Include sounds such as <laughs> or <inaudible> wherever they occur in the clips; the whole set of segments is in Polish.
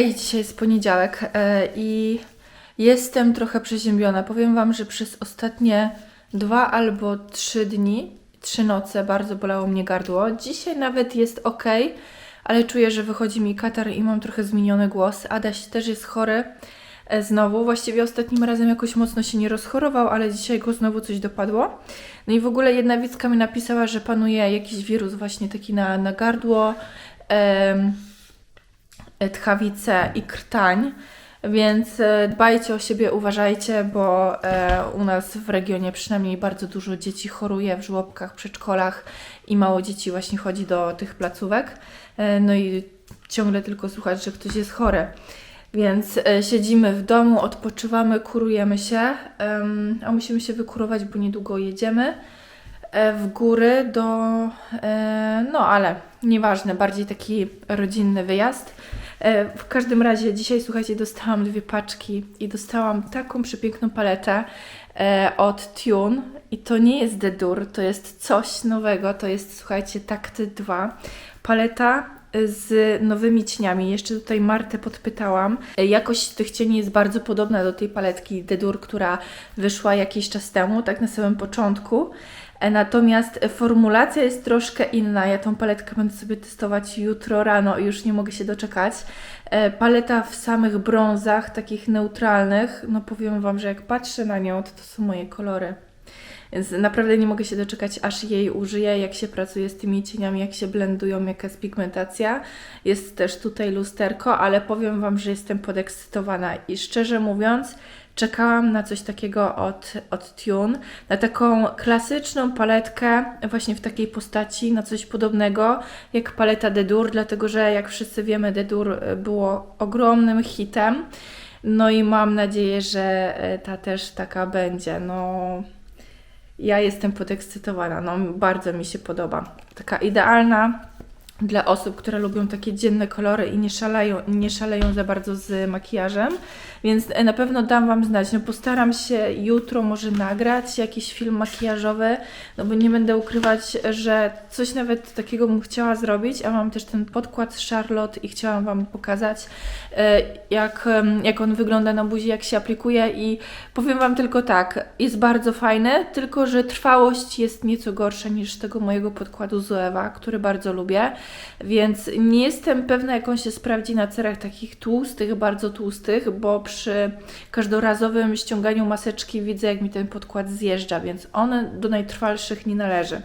Hej, dzisiaj jest poniedziałek e, i jestem trochę przeziębiona. Powiem Wam, że przez ostatnie dwa albo trzy dni, trzy noce bardzo bolało mnie gardło. Dzisiaj nawet jest ok, ale czuję, że wychodzi mi katar i mam trochę zmieniony głos. Adaś też jest chory e, znowu. Właściwie ostatnim razem jakoś mocno się nie rozchorował, ale dzisiaj go znowu coś dopadło. No i w ogóle jedna widzka mi napisała, że panuje jakiś wirus właśnie taki na, na gardło. em, tchawice i krtań. Więc e, dbajcie o siebie, uważajcie, bo e, u nas w regionie przynajmniej bardzo dużo dzieci choruje w żłobkach, przedszkolach i mało dzieci właśnie chodzi do tych placówek. E, no i ciągle tylko słuchać, że ktoś jest chory. Więc e, siedzimy w domu, odpoczywamy, kurujemy się, a musimy się wykurować, bo niedługo jedziemy e, w góry do. E, no ale nieważne, bardziej taki rodzinny wyjazd. E, W każdym razie dzisiaj, słuchajcie, dostałam dwie paczki i dostałam taką przepiękną paletę e, od Tune i to nie jest Dedur, to jest coś nowego, to jest, słuchajcie, Takty 2. Paleta z nowymi cieniami. Jeszcze tutaj Martę podpytałam. E, Jakość tych cieni jest bardzo podobna do tej paletki Dedur, która wyszła jakiś czas temu, tak na samym początku. Natomiast formulacja jest troszkę inna. Ja tą paletkę będę sobie testować jutro rano i już nie mogę się doczekać. E, Paleta w samych brązach, takich neutralnych. No powiem Wam, że jak patrzę na nią, to to są moje kolory. Więc naprawdę nie mogę się doczekać, aż jej użyję, jak się pracuje z tymi cieniami, jak się blendują, jaka jest pigmentacja. Jest też tutaj lusterko, ale powiem Wam, że jestem podekscytowana i szczerze mówiąc, czekałam na coś takiego od, od Tune, na taką klasyczną paletkę właśnie w takiej postaci, na coś podobnego jak paleta Dedur, dlatego że jak wszyscy wiemy, Dedur e, było ogromnym hitem. No i mam nadzieję, że e, ta też taka będzie. No, ja jestem podekscytowana, no bardzo mi się podoba. Taka idealna dla osób, które lubią takie dzienne kolory i nie szaleją, nie szaleją za bardzo z makijażem, więc e, na pewno dam Wam znać. No postaram się jutro może nagrać jakiś film makijażowy, no bo nie będę ukrywać, że coś nawet takiego bym chciała zrobić, a mam też ten podkład z Charlotte i chciałam Wam pokazać, e, jak, jak on wygląda na buzi, jak się aplikuje i powiem Wam tylko tak, jest bardzo fajny, tylko że trwałość jest nieco gorsza niż tego mojego podkładu Zoewa, który bardzo lubię, więc nie jestem pewna, jak on się sprawdzi na cerach takich tłustych, bardzo tłustych, bo przy każdorazowym ściąganiu maseczki widzę, jak mi ten podkład zjeżdża, więc on do najtrwalszych nie należy.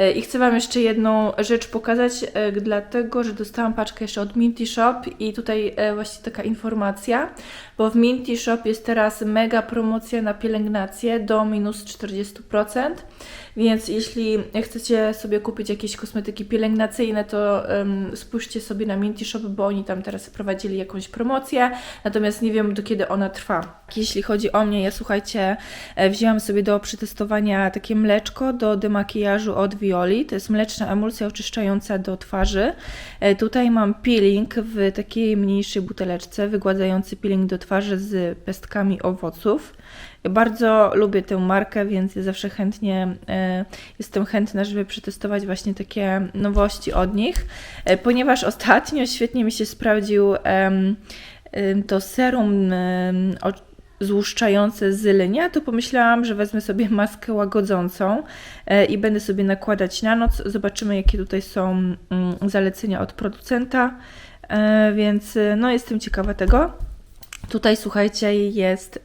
E, I chcę Wam jeszcze jedną rzecz pokazać, e, dlatego że dostałam paczkę jeszcze od Minty Shop i tutaj e, właśnie taka informacja, bo w Minty Shop jest teraz mega promocja na pielęgnację do minus 40%, więc jeśli chcecie sobie kupić jakieś kosmetyki pielęgnacyjne, to em, spójrzcie sobie na Minty Shop, bo oni tam teraz wprowadzili jakąś promocję, natomiast nie wiem do kiedy ona trwa. Jeśli chodzi o mnie, ja słuchajcie, e, wzięłam sobie do przetestowania takie mleczko do demakijażu od Violi. To jest mleczna emulsja oczyszczająca do twarzy. E, Tutaj mam peeling w takiej mniejszej buteleczce, wygładzający peeling do twarzy z pestkami owoców. Ja bardzo lubię tę markę, więc zawsze chętnie e, jestem chętna, żeby przetestować właśnie takie nowości od nich, e, ponieważ ostatnio świetnie mi się sprawdził to serum złuszczające z lenia, to pomyślałam, że wezmę sobie maskę łagodzącą e, i będę sobie nakładać na noc. Zobaczymy, jakie tutaj są zalecenia od producenta, więc no jestem ciekawa tego. Tutaj słuchajcie, jest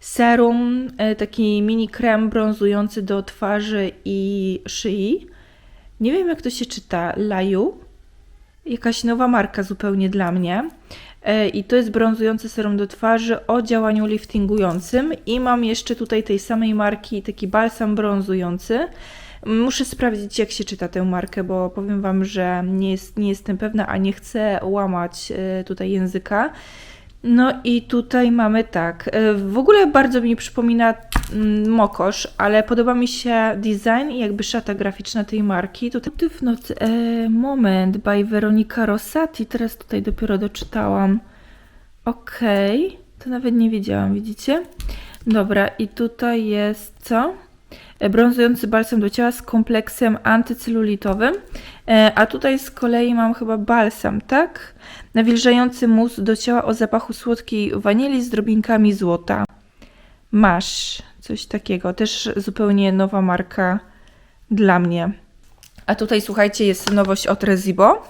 serum, y, taki mini krem brązujący do twarzy i szyi. Nie wiem jak to się czyta, Laju. Jakaś nowa marka zupełnie dla mnie. E, I to jest brązujący serum do twarzy o działaniu liftingującym. I mam jeszcze tutaj tej samej marki taki balsam brązujący. Muszę sprawdzić, jak się czyta tę markę, bo powiem Wam, że nie, jest, nie jestem pewna, a nie chcę łamać e, tutaj języka. No i tutaj mamy tak. e, W ogóle bardzo mi przypomina mm, Mokosz, ale podoba mi się design i jakby szata graficzna tej marki. Tutaj Motyw nocy. E, moment, by Weronika Rossati. Teraz tutaj dopiero doczytałam. Okej, to nawet nie wiedziałam, widzicie? Dobra, i tutaj jest co? E, brązujący balsam do ciała z kompleksem antycelulitowym. E, A tutaj z kolei mam chyba balsam, tak? Nawilżający mus do ciała o zapachu słodkiej wanilii z drobinkami złota. Masz coś takiego. Też zupełnie nowa marka dla mnie. A tutaj słuchajcie, jest nowość od Rezibo,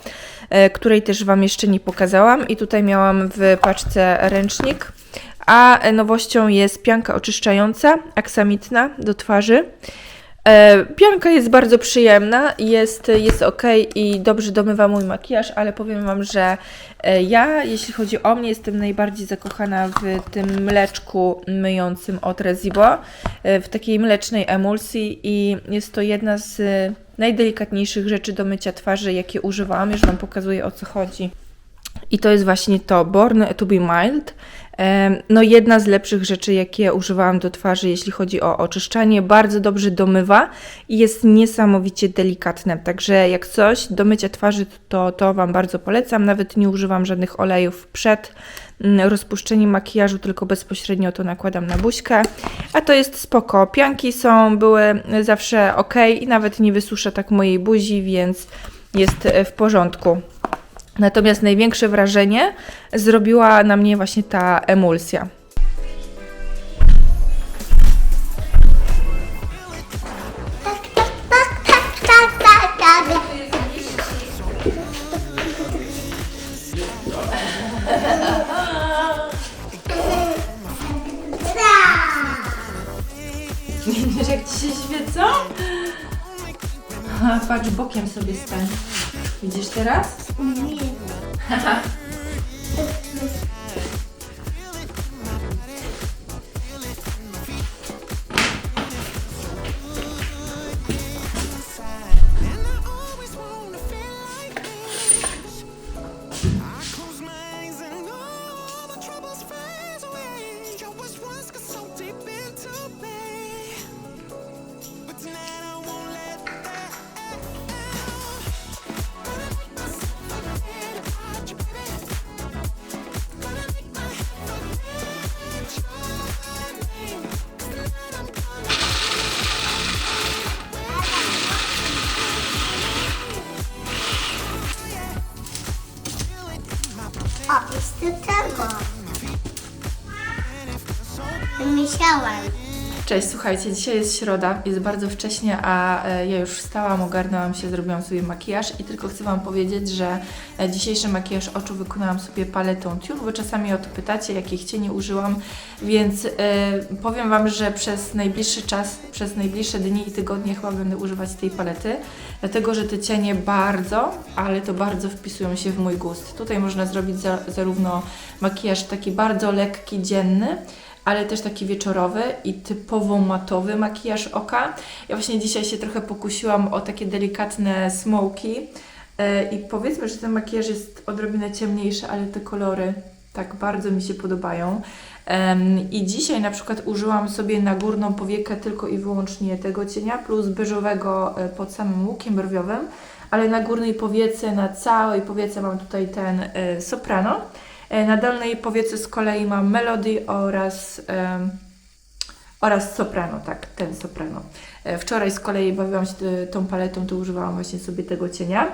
e, której też Wam jeszcze nie pokazałam. I tutaj miałam w paczce ręcznik. A nowością jest pianka oczyszczająca, aksamitna do twarzy. E, Pianka jest bardzo przyjemna, jest, jest ok i dobrze domywa mój makijaż, ale powiem Wam, że e, ja, jeśli chodzi o mnie, jestem najbardziej zakochana w tym mleczku myjącym od Rezibo, e, w takiej mlecznej emulsji i jest to jedna z najdelikatniejszych rzeczy do mycia twarzy, jakie używałam. Już Wam pokazuję o co chodzi. I to jest właśnie to, Born to be Mild. No jedna z lepszych rzeczy, jakie używałam do twarzy, jeśli chodzi o oczyszczanie. Bardzo dobrze domywa i jest niesamowicie delikatne. Także jak coś do mycia twarzy, to to Wam bardzo polecam. Nawet nie używam żadnych olejów przed mm, rozpuszczeniem makijażu, tylko bezpośrednio to nakładam na buźkę. A to jest spoko. Pianki są, były zawsze ok i nawet nie wysuszę tak mojej buzi, więc jest e, w porządku. Natomiast największe wrażenie zrobiła na mnie właśnie ta emulsja. Widzisz jak ci się świecą? Patrz, bokiem sobie stań. Widzisz teraz? Close 哈 <laughs> 哈 Cześć, słuchajcie, dzisiaj jest środa, jest bardzo wcześnie, a e, ja już wstałam, ogarnęłam się, zrobiłam sobie makijaż i tylko chcę Wam powiedzieć, że e, dzisiejszy makijaż oczu wykonałam sobie paletą Tune, bo czasami o to pytacie, jakich cieni użyłam, więc e, powiem Wam, że przez najbliższy czas, przez najbliższe dni i tygodnie chyba będę używać tej palety, dlatego, że te cienie bardzo, ale to bardzo wpisują się w mój gust. Tutaj można zrobić za, zarówno makijaż taki bardzo lekki, dzienny, ale też taki wieczorowy i typowo matowy makijaż oka. Ja właśnie dzisiaj się trochę pokusiłam o takie delikatne smoki e, i powiedzmy, że ten makijaż jest odrobinę ciemniejszy, ale te kolory tak bardzo mi się podobają. I dzisiaj na przykład użyłam sobie na górną powiekę tylko i wyłącznie tego cienia plus beżowego e, pod samym łukiem brwiowym, ale na górnej powiece, na całej powiece mam tutaj ten e, soprano. E, Na dolnej powiece z kolei mam Melody oraz, em, oraz soprano, tak, ten soprano. E, Wczoraj z kolei bawiłam się e, tą paletą, to używałam właśnie sobie tego cienia.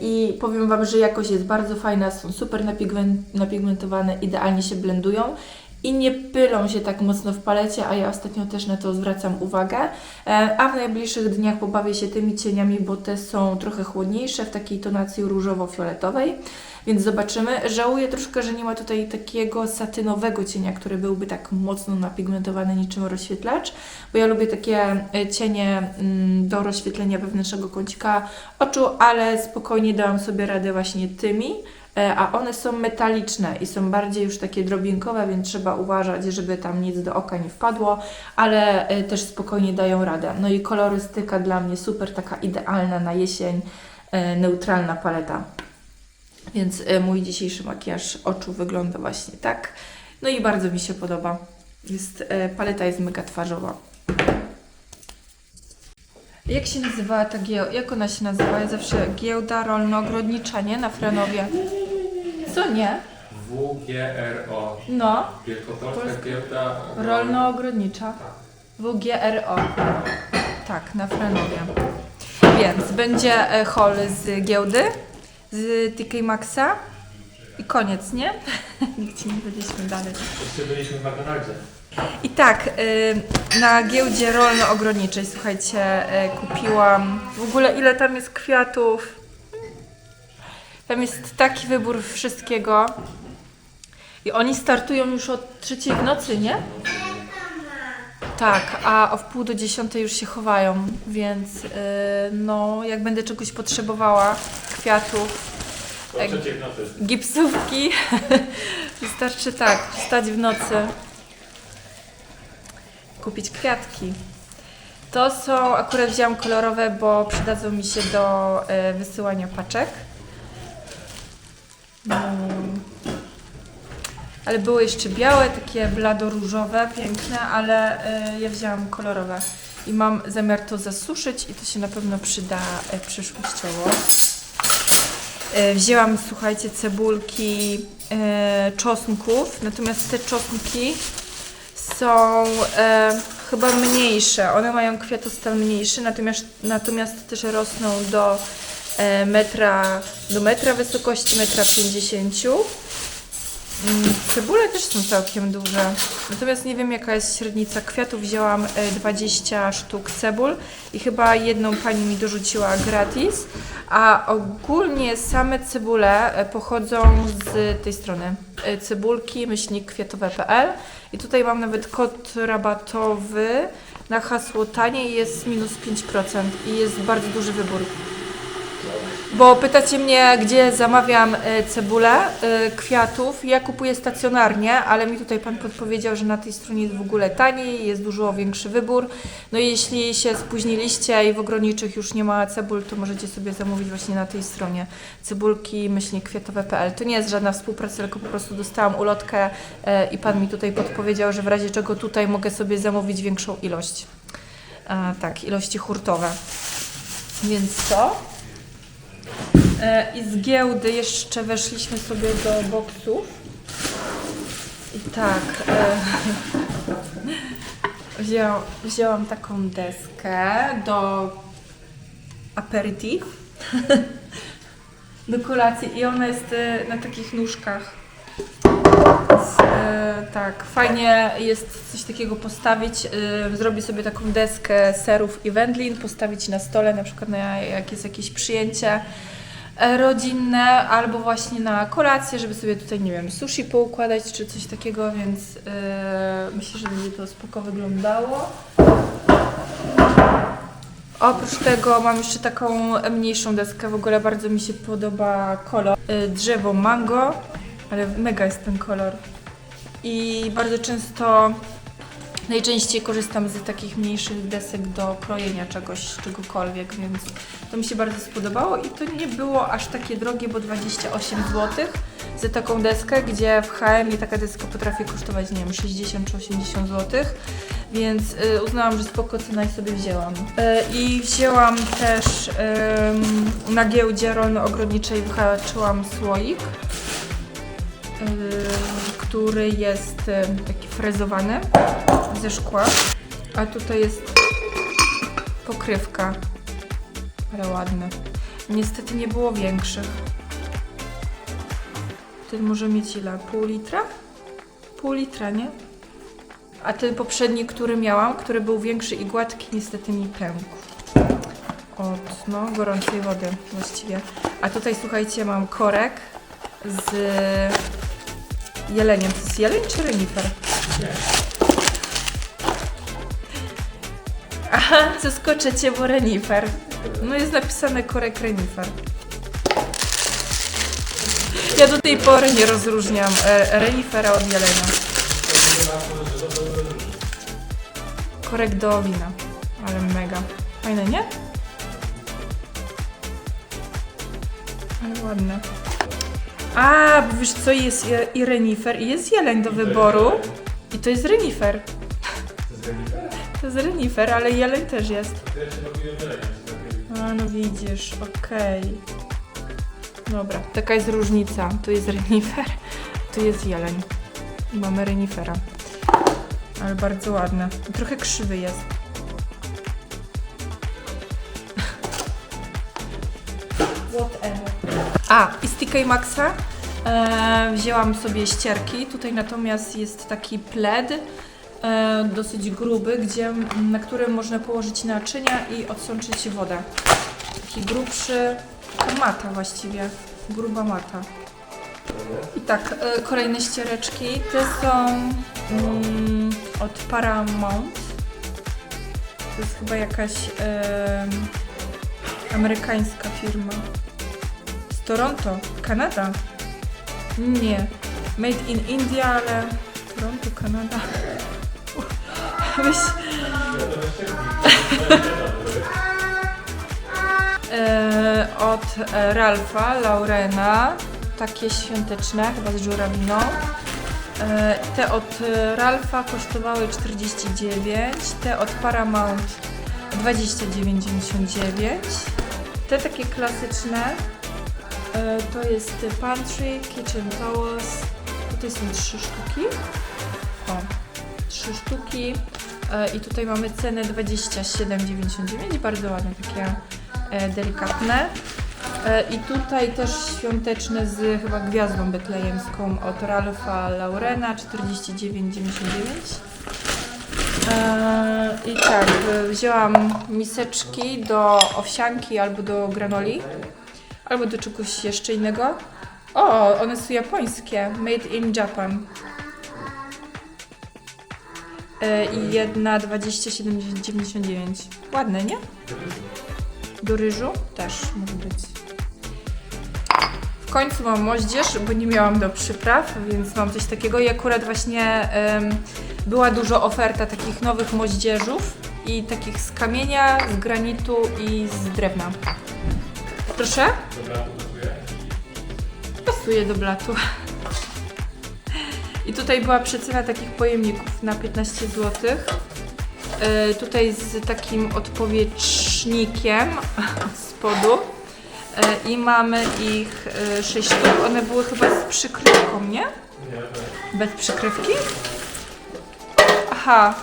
I powiem Wam, że jakość jest bardzo fajna, są super napigmen- napigmentowane, idealnie się blendują i nie pylą się tak mocno w palecie, a ja ostatnio też na to zwracam uwagę. E, A w najbliższych dniach pobawię się tymi cieniami, bo te są trochę chłodniejsze, w takiej tonacji różowo-fioletowej, więc zobaczymy. Żałuję troszkę, że nie ma tutaj takiego satynowego cienia, który byłby tak mocno napigmentowany niczym rozświetlacz, bo ja lubię takie e, cienie mm, do rozświetlenia wewnętrznego kącika oczu, ale spokojnie dałam sobie radę właśnie tymi. E, a one są metaliczne i są bardziej już takie drobinkowe, więc trzeba uważać, żeby tam nic do oka nie wpadło, ale e, też spokojnie dają radę. No i kolorystyka dla mnie super, taka idealna na jesień, e, neutralna paleta. Więc mój dzisiejszy makijaż oczu wygląda właśnie tak. No i bardzo mi się podoba. Jest, paleta jest mega twarzowa. Jak się nazywała ta giełda? Jak ona się nazywa? Ja zawsze giełda rolno-ogrodnicza, nie? Na Frenowie. Co nie? WGRO. No, Wielkopolska Polska- Giełda rolno-ogrodnicza. WGRO. Tak, na Franowie. Więc będzie e, haul z giełdy, z TK Maxa i koniec, nie? <laughs> Nigdzie nie byliśmy dalej. Jeszcze byliśmy w McDonaldzie. I tak, y, na giełdzie rolno-ogrodniczej, słuchajcie, y, kupiłam w ogóle ile tam jest kwiatów. Tam jest taki wybór wszystkiego. I oni startują już od trzeciej w nocy, nie? Tak, a o wpół do dziesiątej już się chowają, więc y, no, jak będę czegoś potrzebowała, kwiatów, nocy. gipsówki, <laughs> wystarczy tak, wstać w nocy, kupić kwiatki. To są, akurat wzięłam kolorowe, bo przydadzą mi się do e, wysyłania paczek. ale były jeszcze białe, takie blado-różowe, piękne, ale y, ja wzięłam kolorowe. I mam zamiar to zasuszyć i to się na pewno przyda y, przyszłościowo. Y, wzięłam, słuchajcie, cebulki y, czosnków, natomiast te czosnki są chyba mniejsze, one mają kwiatostan mniejszy, natomiast, natomiast też rosną do metra, do metra wysokości, metra 50 Cebule też są całkiem duże. Natomiast nie wiem jaka jest średnica kwiatów. Wzięłam e, 20 sztuk cebul i chyba jedną pani mi dorzuciła gratis. A ogólnie same cebule e, pochodzą z tej strony. E, Cebulki myślnik kwiatowe.pl i tutaj mam nawet kod rabatowy na hasło taniej jest minus 5% i jest bardzo duży wybór. Bo pytacie mnie, gdzie zamawiam e, cebulę e, kwiatów. Ja kupuję stacjonarnie, ale mi tutaj pan podpowiedział, że na tej stronie jest w ogóle taniej, jest dużo większy wybór. No i jeśli się spóźniliście i w ogrodniczych już nie ma cebul, to możecie sobie zamówić właśnie na tej stronie cebulki kwiatowe.pl. To nie jest żadna współpraca, tylko po prostu dostałam ulotkę e, i pan mi tutaj podpowiedział, że w razie czego tutaj mogę sobie zamówić większą ilość. Tak, ilości hurtowe. Więc co? E, I z giełdy jeszcze weszliśmy sobie do boksów. I tak. E, <laughs> wzięłam, wzięłam taką deskę do aperitif. <laughs> do kolacji i ona jest e, na takich nóżkach. Więc, e, tak, fajnie jest coś takiego postawić. E, zrobić sobie taką deskę serów i wędlin, postawić na stole, na przykład na jak jest jakieś przyjęcie e, rodzinne, albo właśnie na kolację, żeby sobie tutaj, nie wiem, sushi poukładać czy coś takiego, więc e, myślę, że będzie to spoko wyglądało. Oprócz tego mam jeszcze taką mniejszą deskę, w ogóle bardzo mi się podoba kolor. Drzewo mango, ale mega jest ten kolor. I bardzo często, najczęściej korzystam z takich mniejszych desek do krojenia czegoś, czegokolwiek, więc to mi się bardzo spodobało i to nie było aż takie drogie, bo 28 zł za taką deskę, gdzie w H&M taka deska potrafi kosztować, nie wiem, 60 czy 80 zł. Więc y, uznałam, że spoko cena i sobie wzięłam. Y, I wzięłam też ym, na giełdzie rolno-ogrodniczej wyhaczyłam słoik, y, który jest y, taki frezowany ze szkła. A tutaj jest pokrywka, ale ładny. Niestety nie było większych. Ten może mieć ile? Pół litra? Pół litra, nie? A ten poprzedni, który miałam, który był większy i gładki, niestety mi pękł. Od no, gorącej wody właściwie. A tutaj słuchajcie, mam korek z jeleniem. To jest jeleń czy renifer? Aha, zaskoczę cię, bo renifer. No jest napisane korek renifer. Ja do tej pory nie rozróżniam e, renifera od jelenia. Korek do wina. Ale mega. Fajne, nie? Ale ładne. A, bo wiesz co, jest i- i renifer i jest jeleń do wyboru. I to jest renifer. To jest renifer, ale jeleń też jest. A, no widzisz, okej. Dobra, taka jest różnica. Tu jest renifer, <laughs> tu jest jeleń. I mamy renifera. ale bardzo ładne. Trochę krzywy jest. <laughs> Whatever. A, i z TK Maxa e, wzięłam sobie ścierki. Tutaj natomiast jest taki pled, e, dosyć gruby, gdzie, na którym można położyć naczynia i odsączyć wodę. Taki grubszy, mata właściwie, gruba mata. I tak, e, kolejne ściereczki. Te są mm, od Paramount. To jest chyba jakaś em, amerykańska firma. Toronto, Kanada. Nie. Made in India, ale Toronto, Kanada. <laughs> Weź. <laughs> E, od Ralfa Laurena, takie świąteczne, chyba z żurawiną. E, Te od Ralfa kosztowały 49, te od Paramount 29,99. Te takie klasyczne to jest Pantry, Kitchen Towels. Tutaj są trzy sztuki. O, trzy sztuki. E, I tutaj mamy cenę 27,99. Bardzo ładne, takie e, delikatne. E, I tutaj też świąteczne z chyba gwiazdą betlejemską od Ralfa Laurena 49,99. E, I tak, e, wzięłam miseczki do owsianki albo do granoli, albo do czegoś jeszcze innego. O, one są japońskie, made in Japan. E, I jedna 27,99. Ładne, nie? Do ryżu też może być. W końcu mam moździerz, bo nie miałam do przypraw, więc mam coś takiego. I akurat właśnie była dużo oferta takich nowych moździerzów i takich z kamienia, z granitu i z drewna. Proszę? Pasuje do blatu. I tutaj była przecena takich pojemników na 15 zł. E, tutaj z takim odpowietrznikiem z spodu. E, I mamy ich 6 sztuk. One były chyba z przykrywką, nie? Bez przykrywki? Aha.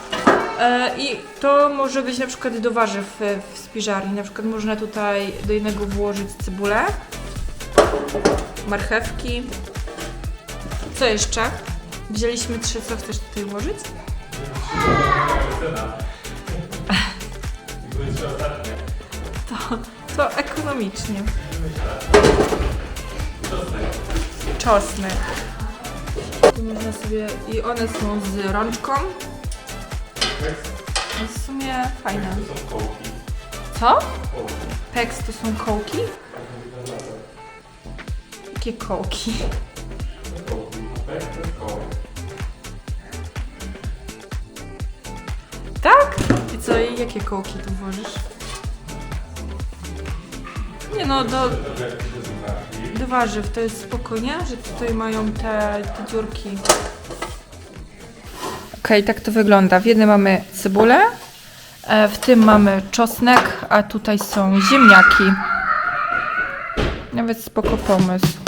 E, I to może być na przykład do warzyw w spiżarni. Na przykład można tutaj do jednego włożyć cebulę, marchewki. Co jeszcze? Wzięliśmy trzy, co chcesz tutaj włożyć? <laughs> To, to ekonomicznie. Czosnek. Tu można sobie... I one są z rączką. No w sumie fajne. Co? Peks to są kołki? Jakie kołki? Tak? I co, i jakie kołki tu włożysz? Nie no, do, do warzyw to jest spokojnie, że tutaj mają te, te dziurki. Okej, tak to wygląda. W jednym mamy cebulę, e, w tym mamy czosnek, a tutaj są ziemniaki. Nawet spoko pomysł.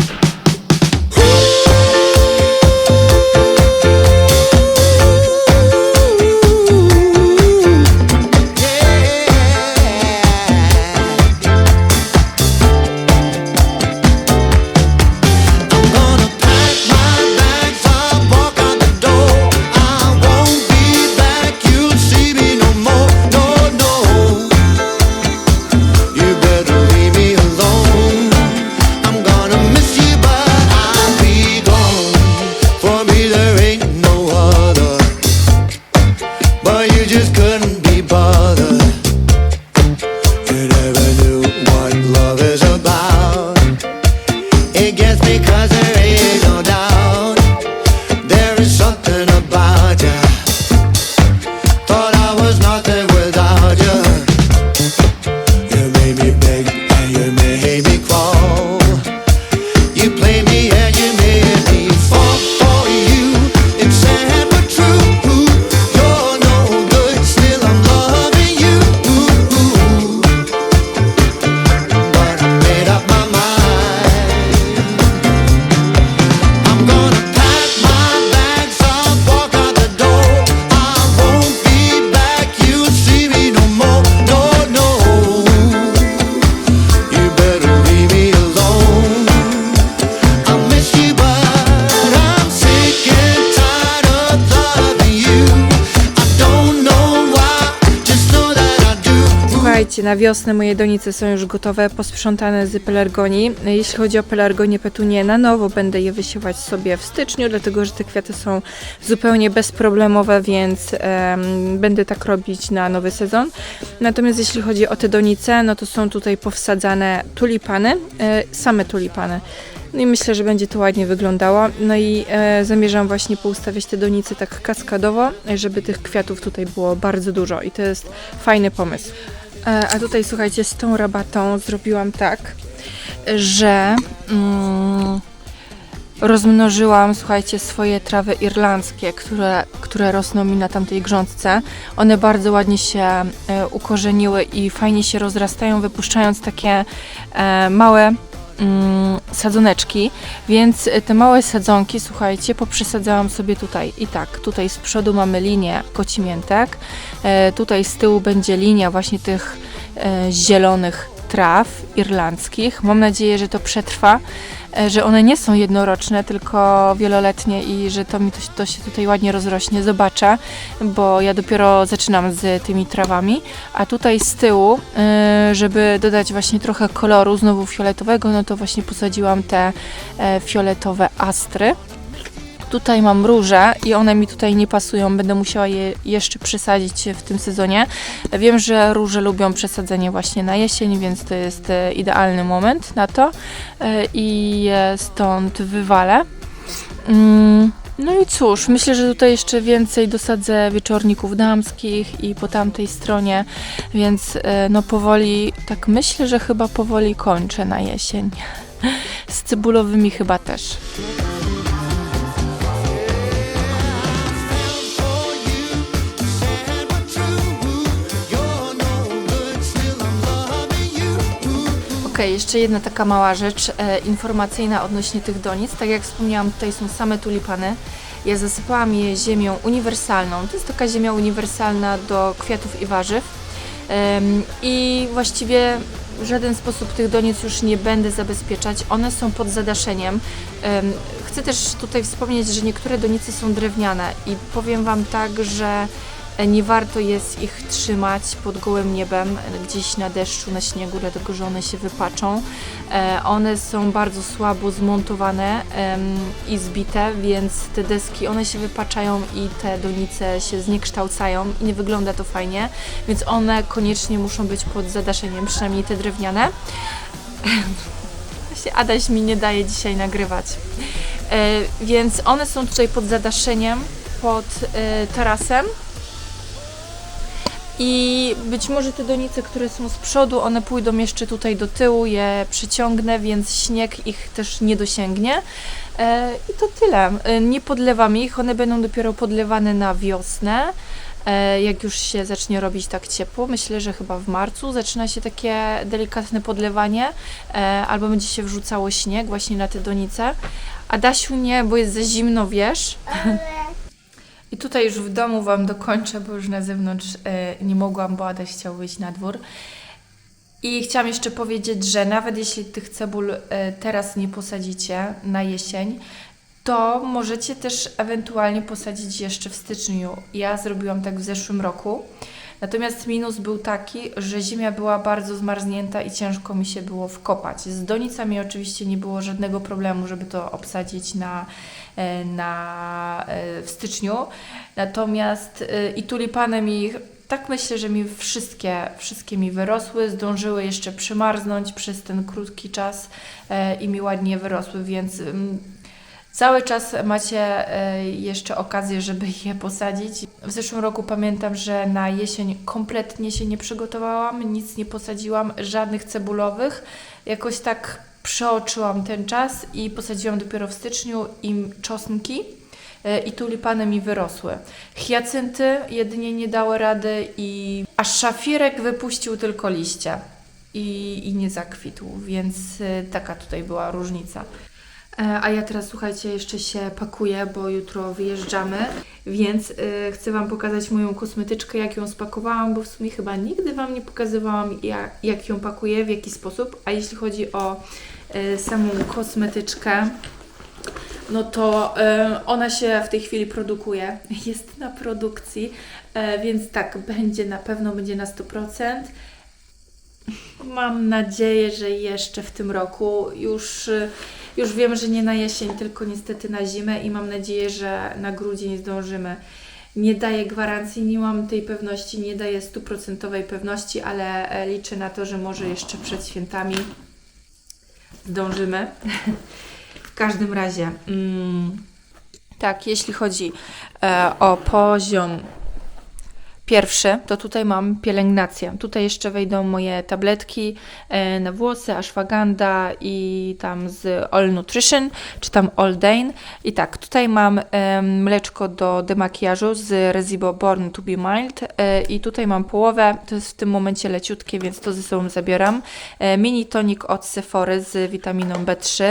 Na wiosnę moje donice są już gotowe, posprzątane z pelargonii. Jeśli chodzi o pelargonię petunie, na nowo będę je wysiewać sobie w styczniu, dlatego że te kwiaty są zupełnie bezproblemowe, więc em, będę tak robić na nowy sezon. Natomiast jeśli chodzi o te donice, no to są tutaj powsadzane tulipany, e, same tulipany. No i myślę, że będzie to ładnie wyglądało. No i e, zamierzam właśnie poustawiać te donice tak kaskadowo, żeby tych kwiatów tutaj było bardzo dużo i to jest fajny pomysł. E, a tutaj słuchajcie, z tą rabatą zrobiłam tak, że mm, rozmnożyłam, słuchajcie, swoje trawy irlandzkie, które, które rosną mi na tamtej grządce. One bardzo ładnie się e, ukorzeniły i fajnie się rozrastają, wypuszczając takie e, małe mm, sadzoneczki, więc e, te małe sadzonki, słuchajcie, poprzesadzałam sobie tutaj i tak, tutaj z przodu mamy linię kocimiętek, e, tutaj z tyłu będzie linia właśnie tych e, zielonych traw irlandzkich. Mam nadzieję, że to przetrwa, że one nie są jednoroczne, tylko wieloletnie i że to mi to, to się tutaj ładnie rozrośnie. Zobaczę, bo ja dopiero zaczynam z tymi trawami, a tutaj z tyłu, e, żeby dodać właśnie trochę koloru, znowu fioletowego, no to właśnie posadziłam te e, fioletowe astry. Tutaj mam róże i one mi tutaj nie pasują, będę musiała je jeszcze przesadzić w tym sezonie. Wiem, że róże lubią przesadzenie właśnie na jesień, więc to jest e, idealny moment na to e, i stąd wywalę. Mm, No i cóż, myślę, że tutaj jeszcze więcej dosadzę wieczorników damskich i po tamtej stronie, więc e, no powoli, tak myślę, że chyba powoli kończę na jesień. <laughs> Z cebulowymi chyba też. Okej, jeszcze jedna taka mała rzecz e, informacyjna odnośnie tych donic. Tak jak wspomniałam, tutaj są same tulipany. Ja zasypałam je ziemią uniwersalną. To jest taka ziemia uniwersalna do kwiatów i warzyw. Em, I właściwie w żaden sposób tych donic już nie będę zabezpieczać. One są pod zadaszeniem. Em, Chcę też tutaj wspomnieć, że niektóre donice są drewniane i powiem Wam tak, że e, nie warto jest ich trzymać pod gołym niebem, e, gdzieś na deszczu, na śniegu, dlatego że one się wypaczą. E, One są bardzo słabo zmontowane i zbite, więc te deski, one się wypaczają i te donice się zniekształcają i nie wygląda to fajnie, więc one koniecznie muszą być pod zadaszeniem, przynajmniej te drewniane. <laughs> Właśnie Adaś mi nie daje dzisiaj nagrywać. E, więc one są tutaj pod zadaszeniem, pod e, tarasem. I być może te donice, które są z przodu, one pójdą jeszcze tutaj do tyłu, je przyciągnę, więc śnieg ich też nie dosięgnie. E, I to tyle. E, nie podlewam ich, one będą dopiero podlewane na wiosnę. E, jak już się zacznie robić tak ciepło, myślę, że chyba w marcu zaczyna się takie delikatne podlewanie, albo będzie się wrzucało śnieg właśnie na te donice. A Dasiu nie, bo jest za zimno, wiesz? I tutaj już w domu Wam dokończę, bo już na zewnątrz e, nie mogłam, bo Adaś chciał wyjść na dwór. I chciałam jeszcze powiedzieć, że nawet jeśli tych cebul e, teraz nie posadzicie na jesień, to możecie też ewentualnie posadzić jeszcze w styczniu. Ja zrobiłam tak w zeszłym roku. Natomiast minus był taki, że ziemia była bardzo zmarznięta i ciężko mi się było wkopać. Z donicami oczywiście nie było żadnego problemu, żeby to obsadzić na, e, na, e, w styczniu. Natomiast e, i tulipanem i tak myślę, że mi wszystkie, wszystkie mi wyrosły, zdążyły jeszcze przymarznąć przez ten krótki czas i mi ładnie wyrosły, więc mm, Cały czas macie e, jeszcze okazję, żeby <laughs> je posadzić. W zeszłym roku pamiętam, że na jesień kompletnie się nie przygotowałam, nic nie posadziłam, żadnych cebulowych. Jakoś tak przeoczyłam ten czas i posadziłam dopiero w styczniu im czosnki e, i tulipany mi wyrosły. Hiacynty jedynie nie dały rady i aż szafirek wypuścił tylko liście i, i nie zakwitł, więc e, taka tutaj była różnica. E, A ja teraz, słuchajcie, jeszcze się pakuję, bo jutro wyjeżdżamy, więc y, chcę Wam pokazać moją kosmetyczkę, jak ją spakowałam, bo w sumie chyba nigdy Wam nie pokazywałam, jak, jak ją pakuję, w jaki sposób. A jeśli chodzi o y, samą kosmetyczkę, no to ona się w tej chwili produkuje, <laughs> jest na produkcji, e, więc tak, będzie na pewno, będzie na 100%. Mam nadzieję, że jeszcze w tym roku. Już, już wiem, że nie na jesień, tylko niestety na zimę i mam nadzieję, że na grudzień zdążymy. Nie daję gwarancji, nie mam tej pewności, nie daję stuprocentowej pewności, ale e, liczę na to, że może jeszcze przed świętami zdążymy. <laughs> w każdym razie, mm, tak, jeśli chodzi e, o poziom Pierwszy to tutaj mam pielęgnację. Tutaj jeszcze wejdą moje tabletki e, na włosy, ashwagandha i tam z All Nutrition, czy tam All Dane. I tak, tutaj mam mleczko do demakijażu z Resibo Born to be Mild e, i tutaj mam połowę, to jest w tym momencie leciutkie, więc to ze sobą zabieram. E, mini tonik od Sephory z witaminą B3.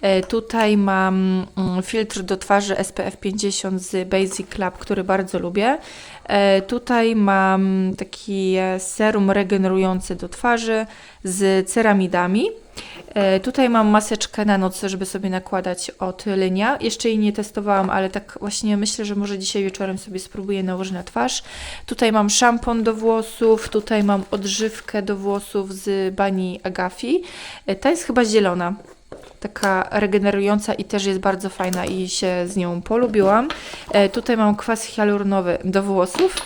E, tutaj mam mm, filtr do twarzy SPF 50 z Basic Club, który bardzo lubię. E, Tutaj mam taki e, serum regenerujący do twarzy z ceramidami. E, Tutaj mam maseczkę na noc, żeby sobie nakładać od Lynia. Jeszcze jej nie testowałam, ale tak właśnie myślę, że może dzisiaj wieczorem sobie spróbuję nałożyć na twarz. Tutaj mam szampon do włosów, tutaj mam odżywkę do włosów z bani Agafi. Ta jest chyba zielona taka regenerująca i też jest bardzo fajna i się z nią polubiłam. E, tutaj mam kwas hialuronowy do włosów.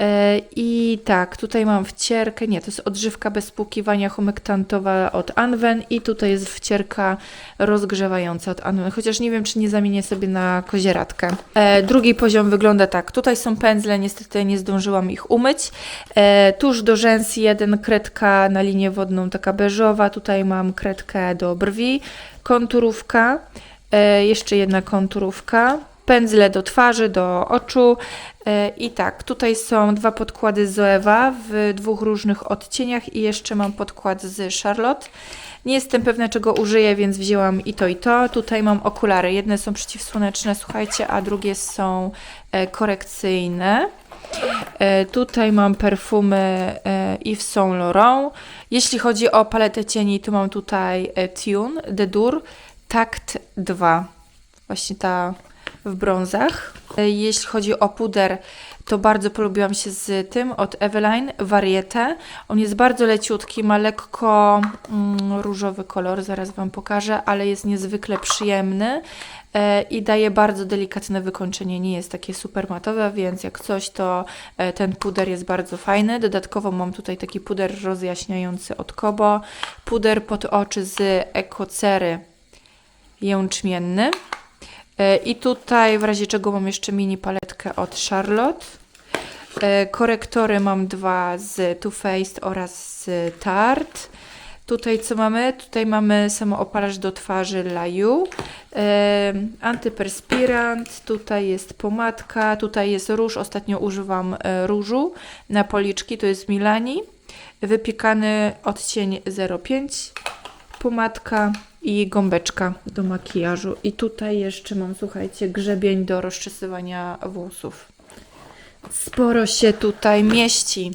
E, I tak, tutaj mam wcierkę, nie, to jest odżywka bez spłukiwania humektantowa od Anwen i tutaj jest wcierka rozgrzewająca od Anwen, chociaż nie wiem, czy nie zamienię sobie na kozieradkę. E, drugi poziom wygląda tak, tutaj są pędzle, niestety nie zdążyłam ich umyć. E, tuż do rzęs jeden, kredka na linię wodną, taka beżowa, tutaj mam kredkę do brwi, konturówka, e, jeszcze jedna konturówka, pędzle do twarzy, do oczu. E, I tak, tutaj są dwa podkłady Zoewa w dwóch różnych odcieniach i jeszcze mam podkład z Charlotte. Nie jestem pewna, czego użyję, więc wzięłam i to, i to. Tutaj mam okulary. Jedne są przeciwsłoneczne, słuchajcie, a drugie są e, korekcyjne. E, Tutaj mam perfumy Yves Saint Laurent. Jeśli chodzi o paletę cieni, to mam tutaj Tune de Dur Takt 2. Właśnie ta w brązach. E, Jeśli chodzi o puder, to bardzo polubiłam się z tym od Eveline Varieté. On jest bardzo leciutki, ma lekko mm, różowy kolor, zaraz Wam pokażę, ale jest niezwykle przyjemny e, i daje bardzo delikatne wykończenie. Nie jest takie super matowe, więc jak coś, to e, ten puder jest bardzo fajny. Dodatkowo mam tutaj taki puder rozjaśniający od Kobo, puder pod oczy z Ekocery jęczmienny. E, I tutaj w razie czego mam jeszcze mini paletkę od Charlotte. E, Korektory mam dwa z Too Faced oraz z Tarte. Tutaj co mamy? Tutaj mamy samoopalacz do twarzy Laju, e, antyperspirant, tutaj jest pomadka, tutaj jest róż, ostatnio używam różu na policzki, to jest Milani, wypiekany odcień 05, pomadka i gąbeczka do makijażu. I tutaj jeszcze mam, słuchajcie, grzebień do rozczesywania włosów. Sporo się tutaj mieści.